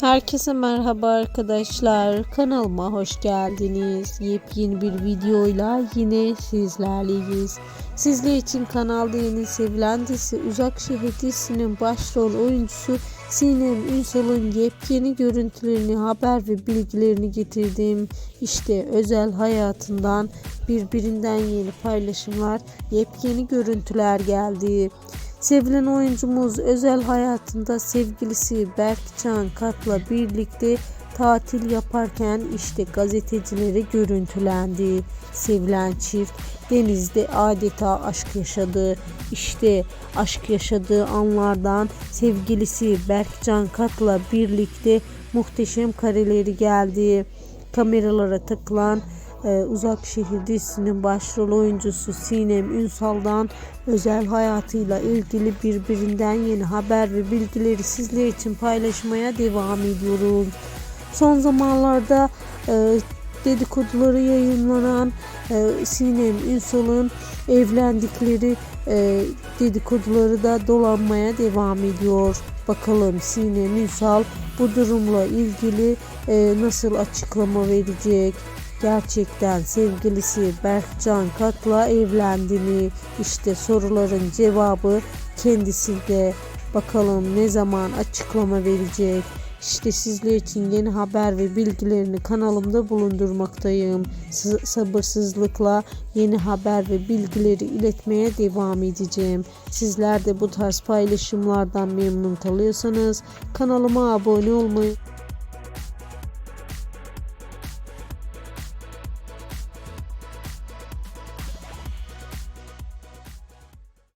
Herkese merhaba arkadaşlar. Kanalıma hoş geldiniz. Yepyeni bir videoyla yine sizlerleyiz. Sizler için kanalda yeni sevilen dizi Uzak Şehir dizisinin başrol oyuncusu Sinem Ünsal'ın yepyeni görüntülerini, haber ve bilgilerini getirdim. İşte özel hayatından birbirinden yeni paylaşımlar, yepyeni görüntüler geldi. Sevilen oyuncumuz özel hayatında sevgilisi Berkcan Kat'la birlikte tatil yaparken işte gazetecilere görüntülendi. Sevilen çift denizde adeta aşk yaşadı. İşte aşk yaşadığı anlardan sevgilisi Berkcan Kat'la birlikte muhteşem kareleri geldi. Kameralara takılan ee, Uzak Şehir dizisinin başrol oyuncusu Sinem Ünsal'dan özel hayatıyla ilgili birbirinden yeni haber ve bilgileri sizler için paylaşmaya devam ediyorum. Son zamanlarda e, dedikoduları yayınlanan e, Sinem Ünsal'ın evlendikleri e, dedikoduları da dolanmaya devam ediyor. Bakalım Sinem Ünsal bu durumla ilgili nasıl açıklama verecek? Gerçekten sevgilisi Berkcan Kat'la evlendi mi? İşte soruların cevabı kendisinde. Bakalım ne zaman açıklama verecek? İşte sizler için yeni haber ve bilgilerini kanalımda bulundurmaktayım. S- sabırsızlıkla yeni haber ve bilgileri iletmeye devam edeceğim. Sizler de bu tarz paylaşımlardan memnun kalıyorsanız kanalıma abone olmayı